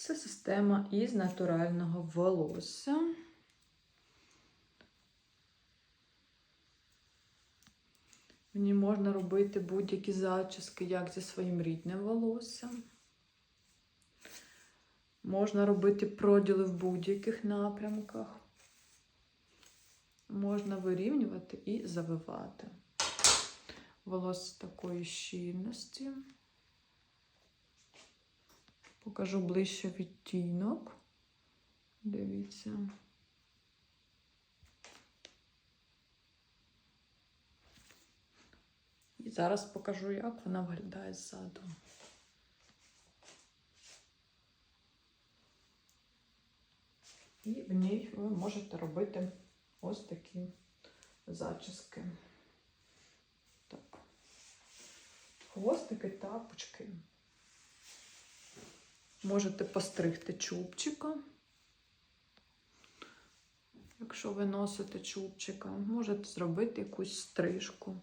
Це система із натурального волосся. В ній можна робити будь-які зачіски, як зі своїм рідним волоссям. Можна робити проділи в будь-яких напрямках. Можна вирівнювати і завивати. Волосся такої щільності. Покажу ближче відтінок. Дивіться. І зараз покажу, як вона виглядає ззаду. І в ній ви можете робити ось такі зачіски. Так. Хвостики та пучки. Можете постригти чубчика. Якщо ви носите чубчика, можете зробити якусь стрижку.